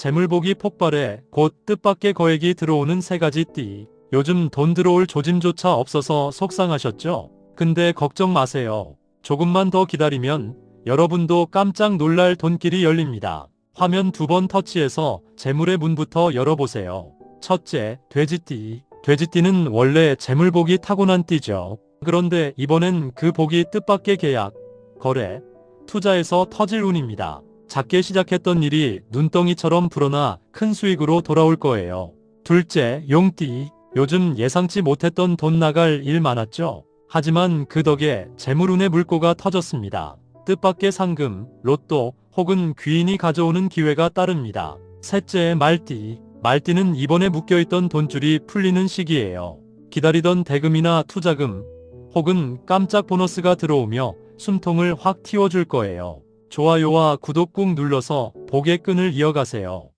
재물복이 폭발해 곧 뜻밖의 거액이 들어오는 세 가지 띠. 요즘 돈 들어올 조짐조차 없어서 속상하셨죠? 근데 걱정 마세요. 조금만 더 기다리면 여러분도 깜짝 놀랄 돈길이 열립니다. 화면 두 번 터치해서 재물의 문부터 열어보세요. 첫째, 돼지띠. 돼지띠는 원래 재물복이 타고난 띠죠. 그런데 이번엔 그 복이 뜻밖의 계약, 거래, 투자에서 터질 운입니다. 작게 시작했던 일이 눈덩이처럼 불어나 큰 수익으로 돌아올 거예요. 둘째, 용띠. 요즘 예상치 못했던 돈 나갈 일 많았죠? 하지만 그 덕에 재물운의 물꼬가 터졌습니다. 뜻밖의 상금, 로또 혹은 귀인이 가져오는 기회가 따릅니다. 셋째, 말띠. 말띠는 이번에 묶여있던 돈줄이 풀리는 시기예요. 기다리던 대금이나 투자금 혹은 깜짝 보너스가 들어오며 숨통을 확 틔워줄 거예요. 좋아요와 구독 꾹 눌러서 복의 끈을 이어가세요.